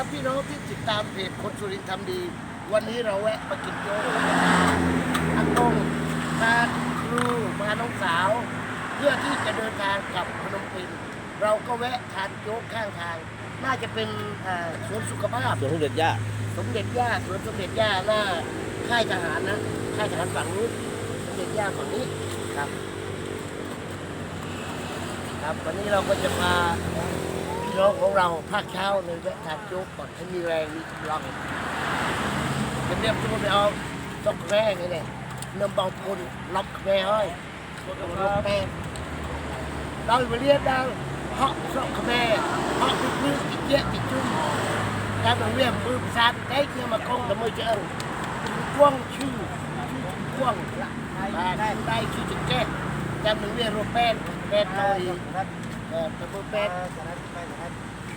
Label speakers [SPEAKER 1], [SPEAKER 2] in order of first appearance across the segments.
[SPEAKER 1] ครับพี่น้องที่ติดตามเพจคนสุรินทร์ทำดี วันนี้เราแวะมากินโจ๊กอากงมาครูมาน้องสาว เพื่อที่จะเดินทางกลับพนมเปญเราก็แวะทานโจ๊กข้างทาง น่าจะเป็นอ่อสวนสุขภาพ
[SPEAKER 2] สวนทุเรียนย่า
[SPEAKER 1] สมเด็จย่าสวนสมเด็จย่าหน้าค่ายทหารนะค่ายทหารฝั่งนู้นสมเด็จย่าฝั่งนี้ครับ ครับวันนี้เราก็จะพา น้องของเราภาคเช้าเลยแวะทานโจ๊กก่อนให้มีแรงมีกำลังจะเรียบตัวไปเอาจอกแร่งเนี่ยเนื้อบางคนล็อกแร่ให้ยล็อกแร่เราไปเรียกดังเหาะจอกแร่เหาะลึกๆติดเยอะติดจุ่มการมาเรียกมือประสานได้เกี่ยมาคงแต่ไม่เจอก้วงชื่อชื่อก้วงละได้ได้ชื่อจะแก้การมาเรียกรูปแป้นแป้นลอยเออแต่มือแป้น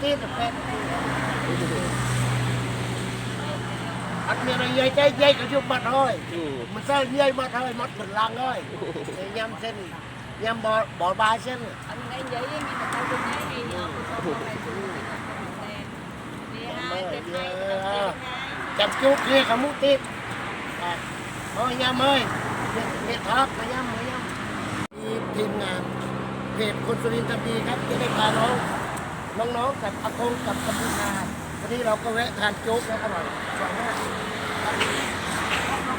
[SPEAKER 1] ทีแต่แปดทีอันมีอะไรใหญ่ใจใหญ่ก็ยุบมัดห้อย
[SPEAKER 2] อืม
[SPEAKER 1] มันใส่ใหญ่มัดห้อยมัดเป็นลังห้อยยำเส้นยำบ่อบ่อบาเส้น
[SPEAKER 3] anh ấy giấy em bị tao bên đấy thì ông không phải dùng đi hai đẹp này đẹp
[SPEAKER 1] จับจุกเนี่ยขมุติดอะโอ้ยยำเยเห็ดทอดมายำมายำมีทีมงานเพจคนสุรินทร์ทำดีครับจะได้พาน้องน้องๆกับอากงกับกัมพูชาวันนี้เราก็แวะทานโจ๊กแล้วอร่อยสองห้า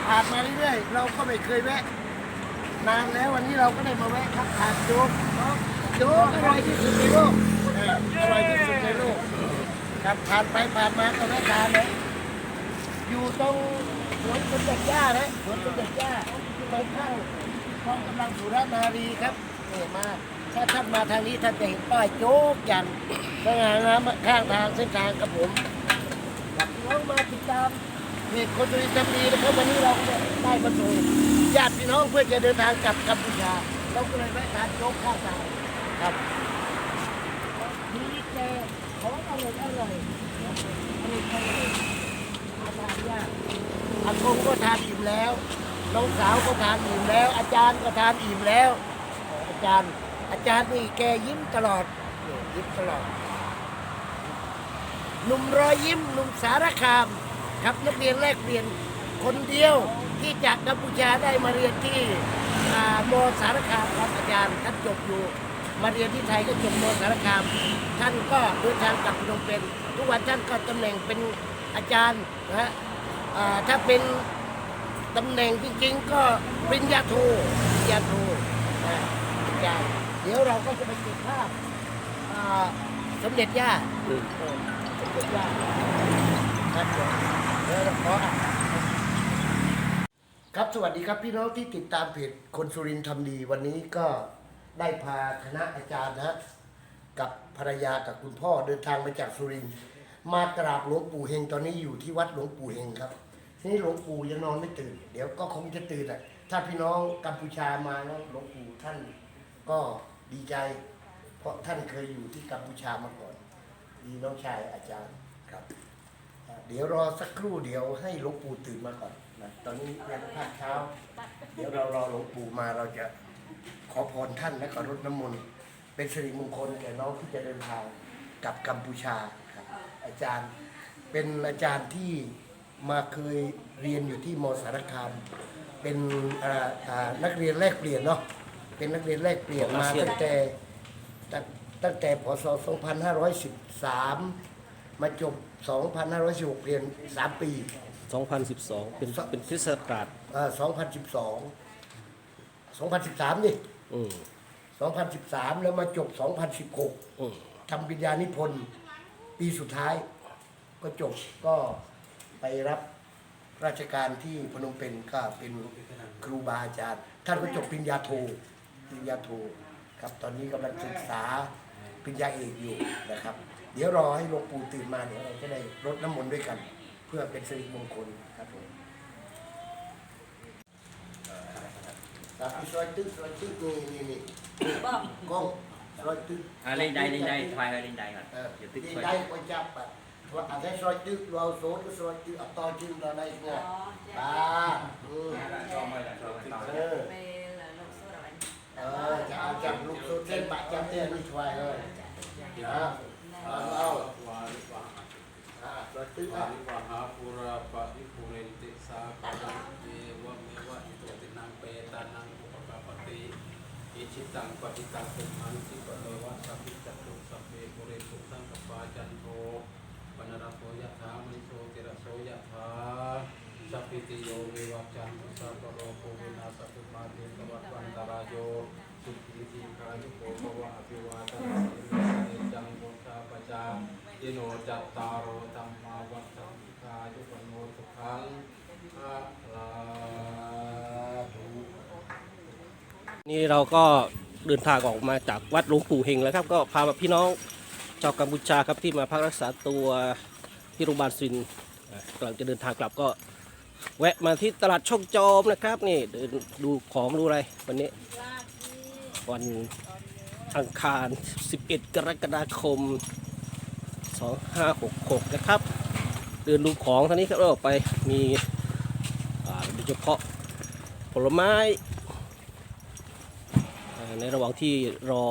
[SPEAKER 1] ผ่านมาเรื่อยๆเราก็ไม่เคยแวะนานแล้ววันนี้เราก็ได้มาแวะครับทานโจ๊กโจ๊กอร่อยที่สุดในโลก อร่อยที่สุดในโลกครับผ่านไปผ่านมาก็แวะทานเลยอยู่ตรงสวนสมเด็จย่านะสวนสมเด็จย่าตรงข้างกองกำลังสุรนารีครับนี่มาถ้าท่านมาทางนี้ท่านจะเห็นป้ายโจ๊กอย่างสง่างามข้างทางเส้นทางกับผมครับน้องมาติดตามเพจคนดีทำดีนะครับวันนี้เราได้มาส่งญาติพี่น้องเพื่อจะเดินทางกลับกัมพูชาเราก็เลยแวะทานโจ๊กข้างทางครับ มีแต่ของอร่อยอร่อยอร่อยอร่อยทานยากอากงก็ทานอิ่มแล้วน้องสาวก็ทานอิ่มแล้ว อาจารย์ก็ทานอิ่มแล้ว อาจารย์ อาจารย์นี่แกยิ้มตลอดยิ้มตลอดหนุ่มรอยยิ้มหนุ่มสารคาม ครับนักเรียนแลกเปลี่ยนคนเดียวที่จากกัมพูชาได้มาเรียนที่อ่ามสารคามครับอาจารย์ท่านจบอยู่ มาเรียนที่ไทยก็จบมสารคาม ท่านก็เดินทางกลับพนมเปญทุกวันท่านก็ตำแหน่งเป็นอาจารย์นะฮะถ้าเป็นตำแหน่งจริงๆก็ปริญญาโทปริญญาโทนะอาจารย์เดี๋ยวเราก็จะไปเก็บภาพสมเด็จย่าสมเด็จย่าครับเดี๋ยวเราขอครับสวัสดีครับพี่น้องที่ติดตามเพจคนสุรินทร์ทำดีวันนี้ก็ ได้พาคณะอาจารย์นะ กับภรรยากับคุณพ่อเดินทางมาจากสุรินทร์มากราบหลวงปู่เฮงตอนนี้อยู่ที่วัดหลวงปู่เฮงครับทีนี้หลวงปู่ยังนอนไม่ตื่น เดี๋ยวก็คงจะตื่นอะถ้าพี่น้องกัมพูชามาแล้วหลวงปู่ท่านก็ดีใจ เพราะท่านเคยอยู่ที่กัมพูชามาก่อนมีน้องชายอาจารย์ครับเดี๋ยวรอสักครู่เดี๋ยวให้หลวงปู่ตื่นมาก่อนนะตอนนี้ยังภาคเช้า เดี๋ยวเรารอหลวงปู่มาเราจะ ขอพรท่านและก็รดน้ำมนต์เป็นสิริมงคลแก่น้องที่จะเดินทางกลับกัมพูชาครับ อาจารย์เป็นอาจารย์ที่มาเคยเรียนอยู่ที่มสารคาม เป็นอ่าอ่านักเรียนแลกเปลี่ยนเนาะเป็นนักเรียนแลกเปลี่ยนมาตั้งแต่ตั้งตั้งแต่พศ 2513 มาจบ 2516 เรียน 3 ปี
[SPEAKER 2] 2012 เป็นเป็นคริสตศักราช
[SPEAKER 1] เอ่อ2012 2013 นี่
[SPEAKER 2] อืม
[SPEAKER 1] 2013 แล้วมาจบ2016
[SPEAKER 2] อืม
[SPEAKER 1] ทำปริญญานิพนธ์ปีสุดท้าย ก็จบก็ไปรับราชการที่พนมเปญก็เป็นครูบาอาจารย์ ท่านก็จบปริญญาโทปริญญาโทครับตอนนี้กำลังศึกษาปริญญาเอกอยู่นะครับ เดี๋ยวรอให้หลวงปู่ตื่นมาเดี๋ยวเราจะได้รดน้ำมนต์ด้วยกัน เพื่อเป็นสิริมงคลครับผม สาธุซอยตึ๊กซอยตึ๊กนี่นี่นี่
[SPEAKER 3] บอก
[SPEAKER 1] กล้องซอยตึ๊ก
[SPEAKER 4] À, lên đây, lên đây, khoai hơi lên đây rồi.
[SPEAKER 1] เออ
[SPEAKER 4] Giờ
[SPEAKER 1] ที่
[SPEAKER 4] tích
[SPEAKER 1] ได้
[SPEAKER 4] khoai.
[SPEAKER 1] ก็จับอะว่าอาจจะซอยตึ๊กเราโซนก็ซอยตึ๊กเอาต่อจึงเราได้
[SPEAKER 3] อ๋
[SPEAKER 1] ไงานั
[SPEAKER 5] งอุปกาปติอิชิตังปฏิตังตุมันติปะเลวะสัพพิจัตุสัพเพปุเรตุสังกปาจันโทปนรโสยะถามณิโสติระโสยะถาสัพพิติโยวิวัจจันตุสัพพโรโควินาศตุมาเตสวัสวันตรายโยสุขีทีคายุโกภวะอภิวาทนาสิริจังโมชาปจายิโนจัตตารโอธรรมาวัฏสังคายุปโนสุขังอะลาธุ
[SPEAKER 2] นี่เราก็เดินทางออกมาจากวัดหลวงปู่เฮงแล้วครับ ก็พาพี่น้องชาวกัมพูชาครับที่มาพักรักษาตัวที่โรงพยาบาลซินกำลังจะเดินทางกลับก็ แวะมาที่ตลาดช่องจอมนะครับ นี่เดินดูของดูอะไรวันนี้ วันอังคาร 11 กรกฎาคม 2566 นะครับ เดินดูของท่านี้ครับเราออกไปมีโดยเฉพาะผลไม้ ในระหว่างที่รอ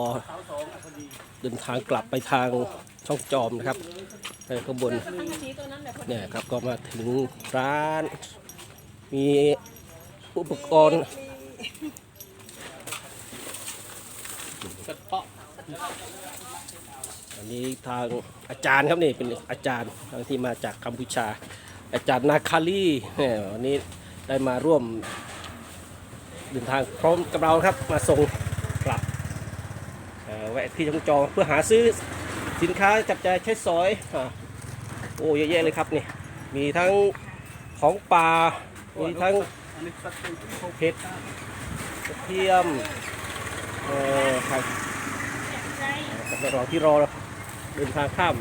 [SPEAKER 2] เดินทางกลับไปทางช่องจอมนะครับในขบวน
[SPEAKER 3] ก็ทั้งสีตัวนั้นแหละพอดี
[SPEAKER 2] เนี่ยครับก็มาถึงร้าน มีอุปกรณ์อันนี้ทางอาจารย์ครับนี่เป็นอาจารย์ทางที่มาจากกัมพูชา อาจารย์นาคาลีเนี่ยวันนี้ได้มาร่วมเดินทางพร้อมกับเราครับมาส่ง แวะที่จงจองเพื่อหาซื้อสินค้าจับจ่ายใช้สอยอโอ้เยอะแยะเลยครับนี่มีทั้งของป่ามีทั้งเห็ดเทียมเอ่อครับระหว่างที่รอเดินทางข้าม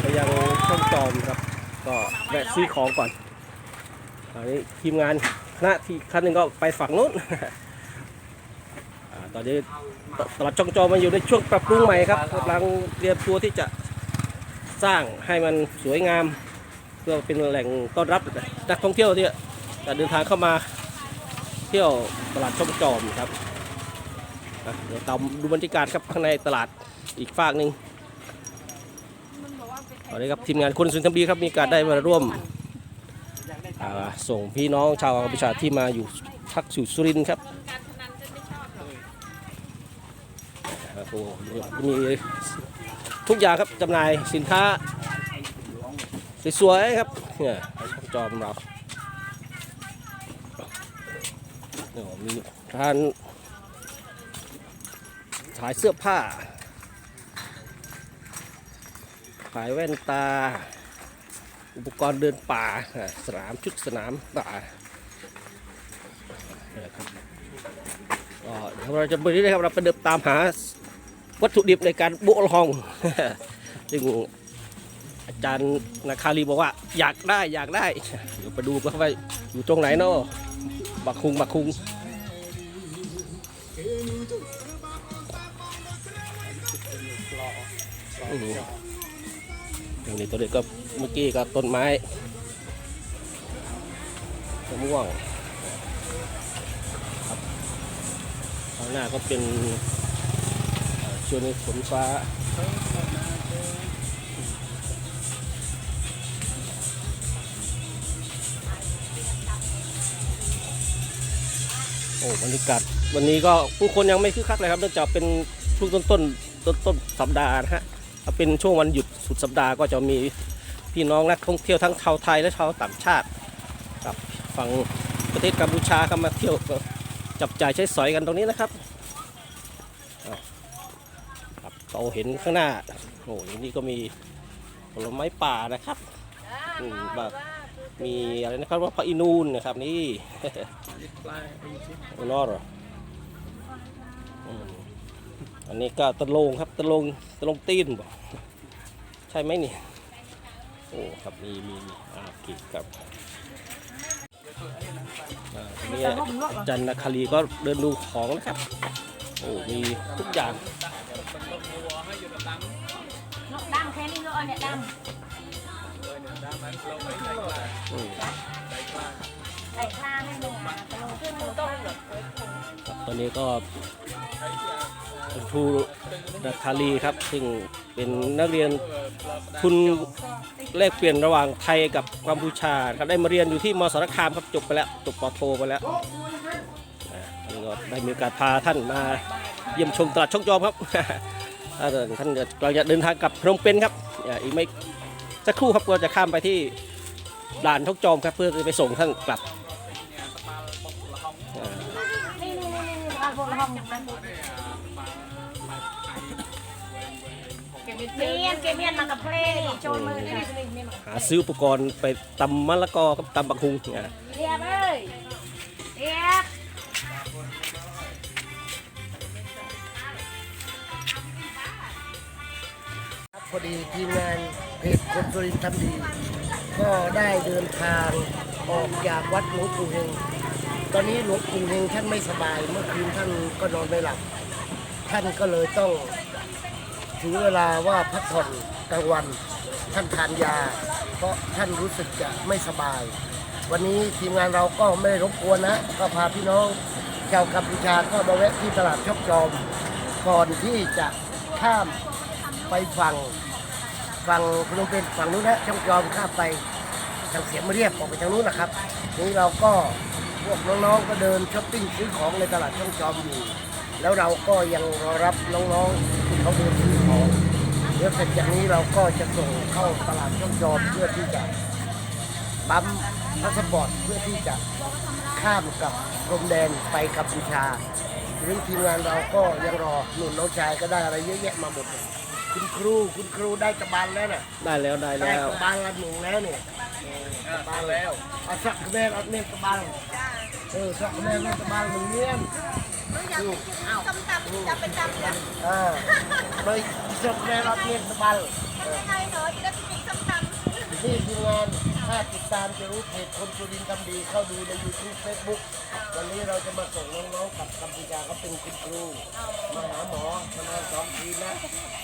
[SPEAKER 2] ไปยังช่องจอมครับ ก็แวะซื้อของก่อนตอนนี้ทีมงานคณะที่คันหนึ่งก็ไปฝั่งนู้น ตอนนี้ตลาดช่องจอมมันอยู่ในช่วงปรับปรุงใหม่ครับกำลังเตรียมตัวที่จะสร้างให้มันสวยงาม เพื่อเป็นแหล่งต้อนรับนักท่องเที่ยวที่จะเดินทางเข้ามาเที่ยวตลาดช่องจอมครับอะเดี๋ยวตามดูบรรยากาศครับข้างในตลาดอีกฝากหนึ่ง
[SPEAKER 3] มันบอาเป็น
[SPEAKER 2] ตอนนี้ครับทีมงานคนสุนทรบีครับมีการได้มาร่วมส่งพี่น้องชาวกัมพูชาที่มาอยู่พักสู่สุรินทร์ครับ
[SPEAKER 3] คนการพนันจะไม่ชอบหรอก
[SPEAKER 2] โอ้มีทุกอย่างครับจำหน่ายสินค้า สวยๆครับเนี่ยช่องจอมเราเนี่ยมีร้านขายเสื้อผ้า ขายแว่นตา อุปกรณ์เดินป่า สนามชุดสนามป่าเนี่ยครับก็เดี๋ยวเราจะไปนี้นะครับ เราไปเดินตามหา วัตถุดิบในการบุกลองซึ่งอาจารย์นาคาลีบอกว่า อยากได้อยากได้ เดี๋ยวไปดูกันว่าอยู่ตรงไหนเนาะบักคุงบักคุงอืมอย่างนี้ตัวเด็กก็เมื่อกี้ก็ต้นไม้มะม่วงครับข้างหน้าก็เป็น อ่อชวนฝนฟ้า โอ้บรรยากาศวันนี้ก็ผู้คนยังไม่คึกคักเลยครับเนื่องจากเป็นช่วงต้นต้นต้นต้นสัปดาห์นะฮะถ้าเป็นช่วงวันหยุดสุดสัปดาห์ก็จะมีพี่น้องนักท่องเที่ยวทั้งชาวไทยและชาวต่างชาติกับฝั่งประเทศกัมพูชาก็มาเที่ยวจับจ่ายใช้สอยกันตรงนี้นะครับอะครับ เราเห็นข้างหน้าโอ้ยนี่ก็มีผลไม้ป่านะครับอืมแบบมีอะไรนะครับว่าพระอินูนนะครับนี่นอเหรออืมอันนี้ก็ตะลงครับตะลงตะลงตีนบอกใช่ไหมนี่โอ้ครับมีมีมีอ่ากิครับอ่านี่อาจารย์นาคาลีก็เดินดูของนะครับ โอ้มีทุกอย่าง
[SPEAKER 3] อเนี้ยดำใส่ข้าให้หนึ่งอะตะลงขึ้นต้มเหรอ
[SPEAKER 2] ครับตอนนี้ก็คุณครูนาคาลีครับ ซึ่งเป็นนักเรียนทุนแลกเปลี่ยนระหว่างไทยกับกัมพูชาครับได้มาเรียนอยู่ที่มสารคามครับจบไปแล้วจบปอโทไปแล้วอ่าท่ก็ได้มีโอกาสพาท่านมาเยี่ยมชมตลาดช่องจอมครับถ้าท่านกำลังจะเดินทางกลับพนมเปญครับ อ่าอีกไม่สักครู่ครับก็จะข้ามไปที่ด่านช่องจอมครับ เพื่อจะไปส่งท่านกลับอ่า
[SPEAKER 3] นี่นี่นี่นี่เอาพวกห้องมันเมียนเกเมียนมากับเพลงนี่โจนมือนี่นี่นี่มา
[SPEAKER 2] หาซื้ออุปกรณ์ไปตำมะละกอกับตำบักฮุงอ่า
[SPEAKER 3] เรียบเอ้ย
[SPEAKER 1] พอดีทีมงานเพจคนสุรินทร์ทำดี ก็ได้เดินทางออกจากวัดหลวงปู่เฮงตอนนี้หลวงปู่เฮงท่านไม่สบาย เมื่อคืนท่านก็นอนไม่หลับ ท่านก็เลยต้องถึงเวลาว่าพักผ่อนกลางวันท่านทานยา เพราะท่านรู้สึกจะไม่สบาย วันนี้ทีมงานเราก็ไม่ได้รบกวนนะ ก็พาพี่น้องชาวกัมพูชาก็มาแวะที่ตลาดชอบจอม ก่อนที่จะข้าม ไปฝั่งฝั่งพนมเปญฝั่งนู้นนะช่องจอมข้ามไปทางเสียมเรียบออกไปทางนู้นนะครับนี่เราก็พวกน้องๆก็เดินช้อปปิ้งซื้อของในตลาดช่องจอมอยู่ แล้วเราก็ยังรอรับน้องๆที่เขาเดินซื้อของเดี๋ยวเสร็จจากนี้เราก็จะส่งเข้าตลาดช่องจอมเพื่อที่จะปั๊มพาสปอร์ตเพื่อที่จะข้ามกับพรมแดนไปกัมพูชาทีนี้ทีมงานเราก็ยังรอหนุนน้องชายก็ได้อะไรเยอะแยะมาหมดเลย คุณครูคุณครูได้กระบาลแล้วน่ะ
[SPEAKER 2] ได้แล้วได้
[SPEAKER 1] ได้
[SPEAKER 2] แล้ว
[SPEAKER 1] กระบาลละหนึ่งแล้วเนี่ยเออกระบาลแล้วเอาสักกระแมนเอาเมียนกระบาลเออสักกระแมนเอากระบาลหนึ่งเมียนดูอ่าไปสักกระแมนเอาเมียนกระบาลเออนี่ทีมงาน ถ้าติดตามจะรู้เพจคนสุรินทร์ทำดี เข้าดูใน YouTube Facebook วันนี้เราจะมาส่งน้องๆกลับกัมพูชาเขาเป็นคุณครูมาหาหมอมานอนสองคืนนะ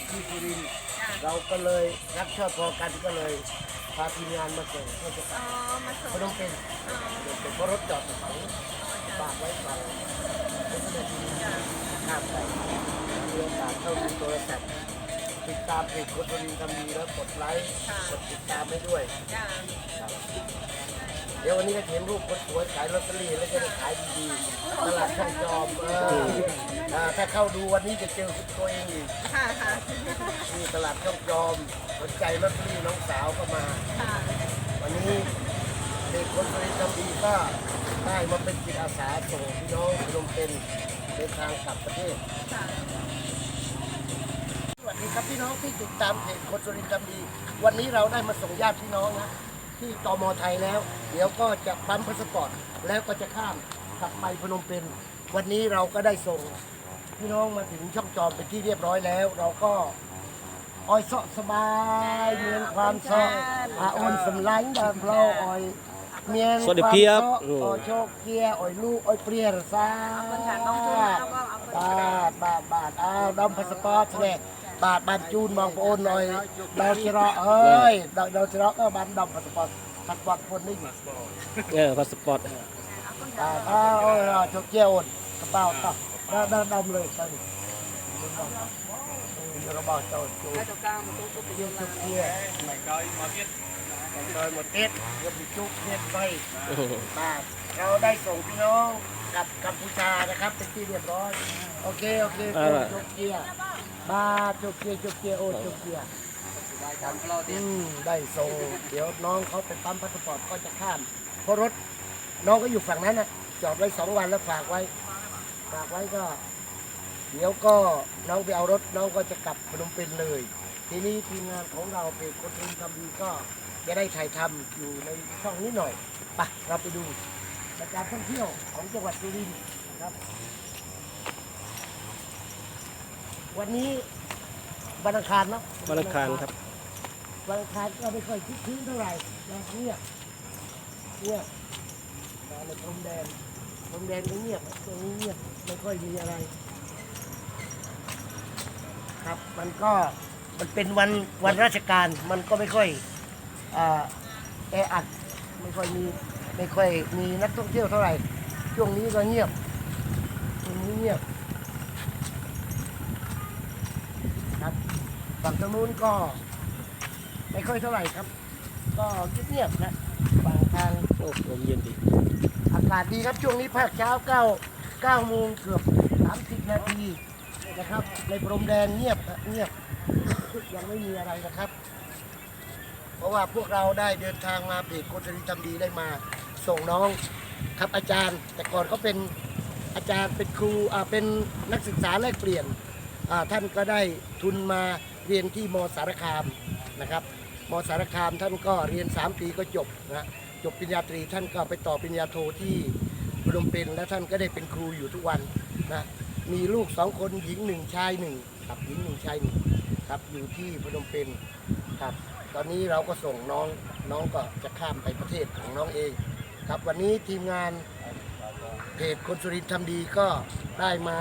[SPEAKER 1] ที่สุรินทร์เราก็เลยรักชอบพอกันก็เลยพาทีมงานมาส่งเพื่อจะกลับไม่ต้องเป็นเป็นเพราะรถจอดอยู่ฝั่งนี้ฝากไว้ฝั่งเป็นก็เลยทีมข้ามไปมีโอกาสเข้าดูโทรศัพท์ ติดตามเพจคนสุรินทร์ทำดีแล้วกดไลค์กดติดตามให้ด้วยครับเดี๋ยววันนี้ก็เห็นรูปคนสวยขายลอตเตอรี่แล้วจะได้ขายดีๆตลาดช่องจอมเอออ่าถ้าเข้าดูวันนี้จะเจอตัวเองอีกที่ตลาดช่องจอมสนใจลอตเตอรี่น้องสาวก็มาวันนี้เด็กคนบริษัทดีก็ได้มาเป็นจิตอาสาส่งพี่น้องพนมเป็นเดินทางกลับประเทศสวัสดี ครับพี่น้องที่ติดตามเพจคนสุรินทร์ทำดี วันนี้เราได้มาส่งญาติพี่น้องนะที่ตมไทยแล้ว เดี๋ยวก็จะปั๊มพาสปอร์ตแล้วก็จะข้ามกลับไปพนมเปญวันนี้เราก็ได้ส่งพี่น้องมาถึงช่องจอมเป็นที่เรียบร้อยแล้ว เราก็ออยเสาะสบายเมียนความเสาะอาโอนสำลังดามเราออยเมียน
[SPEAKER 2] สวัสดีครับ
[SPEAKER 1] วามเสาะ
[SPEAKER 2] อืม
[SPEAKER 1] ออยโชคเกียร์ออยลูกออยเปรียรซาบาทบาทบาทอ้าวดอมพาสปอร์ตแน่บาทบาทจูนบาง បាទបានជូនបងប្អូនឲ្យដល់ច្រកអើយដល់ដល់ច្រកបាន10ផាសពតផាសពតខ្លួននេះអឺ
[SPEAKER 2] ផាសពតបាទអូជោគជ័
[SPEAKER 1] យអូនកប៉ាល់តោះដល់ដល់ដំលើទៅរបស់ចូលចូលទៅការមកទៅទៅយើងជោគជ័យមិនដល់មកទៀតដល់មកទៀតយកជោគជ័យ3បាទចូលដៃសងខ្ញុំ กียร์โดยหมดเอ็ดเกือบจุกเน็ตไปมาเราได้ส่งพี่น้องกลับกัมพูชานะครับ เป็นที่เรียบร้อย โอเค โอเค
[SPEAKER 2] เอาล่ะ
[SPEAKER 1] จกเกียร์มาจกเกียร์จกเกียร์โอ้จกเกียร์อืมได้ส่งเดี๋ยวน้องเขาไปปั๊มพาสปอร์ตก็จะข้ามเพราะรถน้องก็อยู่ฝั่งนั้นนะจอดไว้สองวันแล้วฝากไว้ ฝากไว้ก็ เดี๋ยวก็น้องไปเอารถน้องก็จะกลับพนมเปญเลย ทีนี้ทีมงานของเราเพจคนเองทำดีก็จะได้ถ่ายทำอยู่ในช่องนี้หน่อยไปเราไปดู บรรยากาศท่องเที่ยวของจังหวัดสุรินทร์นะครับ วันนี้วันอังคารเนาะ
[SPEAKER 2] วันอังคารครับ
[SPEAKER 1] วันอังคารก็ไม่ค่อยคึกคืนเท่าไหร่นะเงียบเงียบมาในพรมแดนพรมแดนก็เงียบตรงนี้เงียบไม่ค่อยมีอะไร ครับมันก็มันเป็นวันวันราชการมันก็ไม่ค่อยอ่าแออัดไม่ค่อยมี ไม่ค่อยมีนักท่องเที่ยวเท่าไหร่ ช่วงนี้ก็เงียบช่วงนี้เงียบครับฝั่งทางนู้นก็ ไม่ค่อยเท่าไหร่ครับ ก็เงียบๆนะบางทาง
[SPEAKER 2] โอ้ลมเย็นดี
[SPEAKER 1] อากาศดีครับช่วงนี้ภาคเช้า9 9โมงเกือบ30นาทีนะครับ ในพรมแดนเงียบเงียบยังไม่มีอะไรนะครับ เพราะว่าพวกเราได้เดินทางมาเพจโคชริทำดีได้มา ส่งน้องครับอาจารย์ แต่ก่อนเขาเป็นอาจารย์เป็นครูอ่าเป็นนักศึกษาแลกเปลี่ยนอ่าท่านก็ได้ทุนมาเรียนที่มสารคามนะครับมสารคามท่านก็เรียน 3 ปีก็จบนะจบปริญญาตรีท่านก็ไปต่อปริญญาโทที่พนมเปญและท่านก็ได้เป็นครูอยู่ทุกวันนะมีลูกสองคนหญิงหนึ่งชายหนึ่งครับหญิงหนึ่งชายหนึ่งครับอยู่ที่พนมเปญครับ ตอนนี้เราก็ส่งน้องน้องก็จะข้ามไปประเทศของน้องเอง ครับวันนี้ทีมงานเพจคนสุรินทร์ทำดีก็ได้มา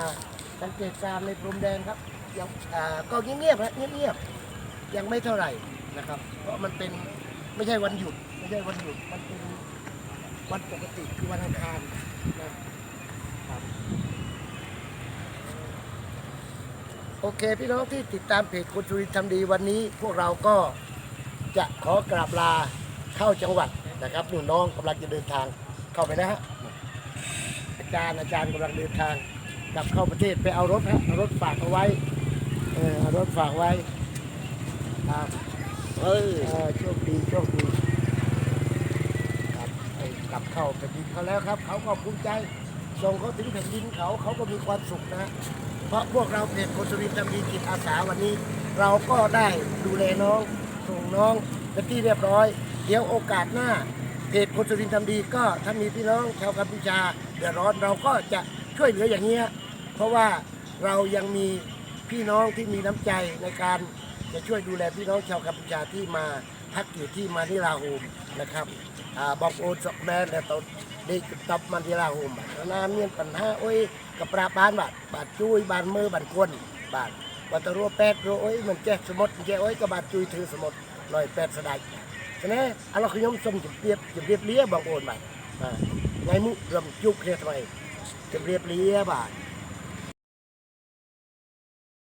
[SPEAKER 1] สังเกตการณ์ในพรมแดนครับยังอ่าก็เงียบๆนะเงียบๆยังไม่เท่าไหร่นะครับ เพราะมันเป็นไม่ใช่วันหยุด ไม่ใช่วันหยุดมันเป็นวันปกติคือวันอังคารนะครับโอเคพี่น้องที่ติดตามเพจคนสุรินทร์ทำดีวันนี้ พวกเราก็จะขอกราบลาเข้าจังหวัด นะครับหนูน้องกำลังจะเดินทางเข้าไปนะฮะอาจารย์อาจารย์กำลังเดินทางกลับเข้าประเทศไปเอารถฮะเอารถฝากเอาไว้เออเอารถฝากไว้ครับ
[SPEAKER 2] เอ้ย
[SPEAKER 1] เออโชคดีโชคดีครับไปกลับเข้าแผ่นดินเขาแล้วครับเขาก็ภูมิใจส่งเขาถึงแผ่นดินเขาเขาก็มีความสุขนะเพราะพวกเราเพจโคสุรินทร์ทำดีจิตอาสาวันนี้ เราก็ได้ดูแลน้องส่งน้องเป็นที่เรียบร้อย เดี๋ยวโอกาสหน้าเพจโคสุรินทร์ทำดีก็ถ้ามีพี่น้องชาวกัมพูชาเดือดร้อนเราก็จะช่วยเหลืออย่างนี้ยเพราะว่าเรายังมีพี่น้องที่มีน้ำใจในการจะช่วยดูแลพี่น้องชาวกัมพูชาที่มาพักอยู่ที่มานิลาโฮมนะครับบอกโอนสกแมนแต่ตอนเด็กตบมานิลาโฮมบัดน้ำเนี่ยปัญหาโอ้ยกับปราบานบาดบาดจุยบานมือบานกวนบาดบัตรรัวแปดรัวโอ้ยมันแจ๊สมดแจ๊โอ้ยกับบาดจุยถือสมดลอยแปดสดาย ណាឥឡូវខ្ញុំសូមជម្រាបជម្រាបលាបងប្អូនបាទបាទថ្ងៃមុខរំជួបគ្នាថ្មីជម្រាបលាបាទ